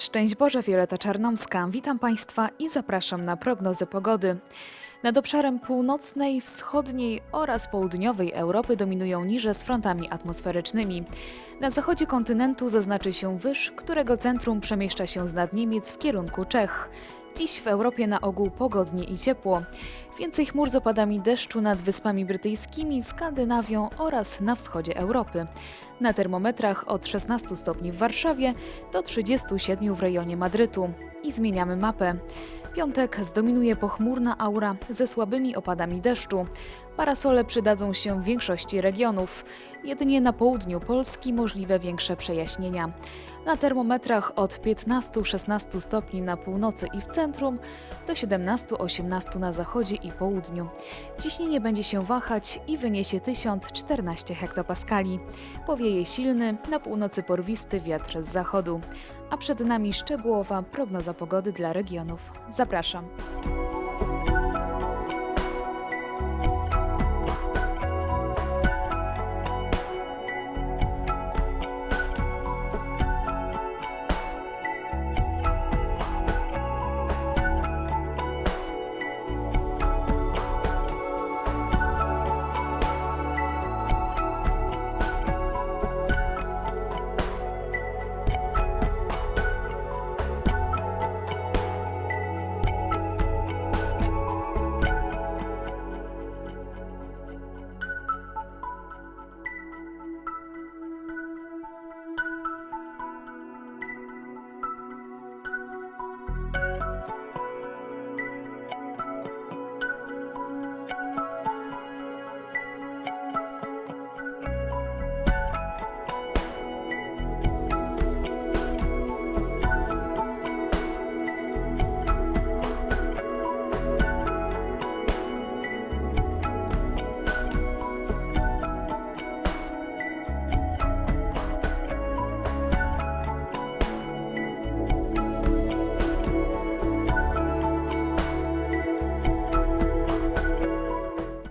Szczęść Boże, Wioleta Czarnomska. Witam Państwa i zapraszam na prognozę pogody. Nad obszarem północnej, wschodniej oraz południowej Europy dominują niże z frontami atmosferycznymi. Na zachodzie kontynentu zaznaczy się wyż, którego centrum przemieszcza się z nad Niemiec w kierunku Czech. Dziś w Europie na ogół pogodnie i ciepło. Więcej chmur z opadami deszczu nad Wyspami Brytyjskimi, Skandynawią oraz na wschodzie Europy. Na termometrach od 16 stopni w Warszawie do 37 w rejonie Madrytu. I zmieniamy mapę. Piątek zdominuje pochmurna aura ze słabymi opadami deszczu. Parasole przydadzą się w większości regionów. Jedynie na południu Polski możliwe większe przejaśnienia. Na termometrach od 15-16 stopni na północy i w centrum do 17-18 na zachodzie i południu. Ciśnienie będzie się wahać i wyniesie 1014 hektopaskali. Powieje silny, na północy porwisty wiatr z zachodu. A przed nami szczegółowa prognoza pogody dla regionów. Zapraszam.